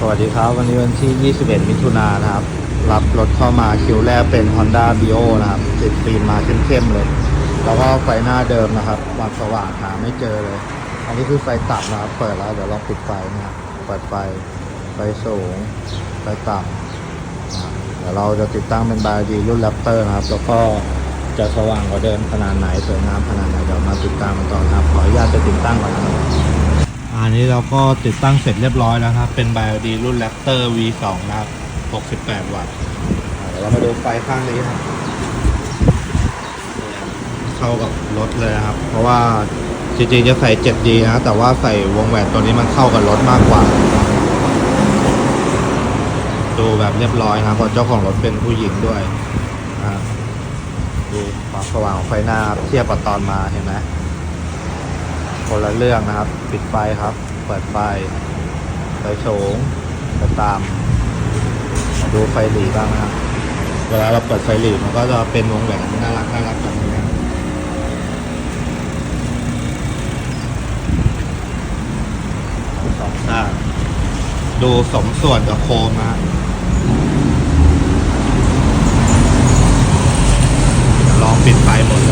สวัสดีครับ วันนี้วันที่ 21 มิถุนายนนะครับ รับรถเข้ามาคิวแรกเป็น Honda b i o นะครับติดฟิล์มมาเข้มๆเลย แล้วก็ไฟหน้าเดิมนะครับความสว่างหาไม่เจอเลย อันนี้คือไฟตับนะครับ เปิดแล้วเดี๋ยวลองปิดไฟนะครับเปิดไฟ ไฟสูง ไฟต่ำเดี๋ยวเราจะติดตั้งเป็นบาดีรุ่นแรปเตอร์นะครับ แล้วก็จะสว่างกว่าเดิมขนาดไหนสวยงามขนาดไหนเดี๋ยวมาติดตามกันต่อนะครับ ขออนุญาตจะติดตั้งก่อนนะครับ อันนี้เราก็ติดตั้งเสร็จเรียบร้อยแล้วครับ เป็น BioD รุ่น Raptor V2 นะครับ 68 วัตต์เดี๋ยวเรามาดูไฟข้างนี้ครับ เข้ากับรถเลยนะครับ เพราะว่าจริงๆจะใส่ 7D นะแต่ว่าใส่วงแหวนตัวนี้มันเข้ากับรถมากกว่า ดูแบบเรียบร้อยนะเพราะเจ้าของรถเป็นผู้หญิงด้วยดูความสว่างของไฟหน้าเทียบกับตอนมาเห็นไหม คนละเรื่องนะครับ ปิดไฟครับ เปิดไฟไฟสูงไฟตาม ดูไฟหลีบ้างนะครับ เวลาเราเปิดไฟหลีมันก็จะเป็นวงแหวนน่ารักน่ารักแบบนี้สองข้างดูสมส่วนกับโคมนะลองปิดไฟหมดเลย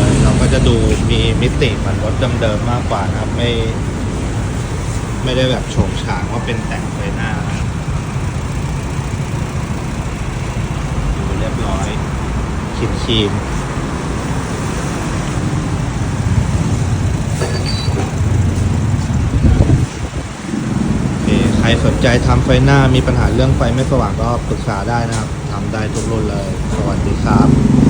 จะดูมีมิติเหมือนรถเดิมๆมากกว่านะครับ ไม่ ไม่ได้แบบโฉงฉางว่าเป็นแต่งไฟหน้าดูเรียบร้อยขีดคีมใครสนใจทำไฟหน้ามีปัญหาเรื่องไฟไม่สว่างก็ปรึกษาได้นะครับทำได้ทุกรุ่นเลย สวัสดีครับ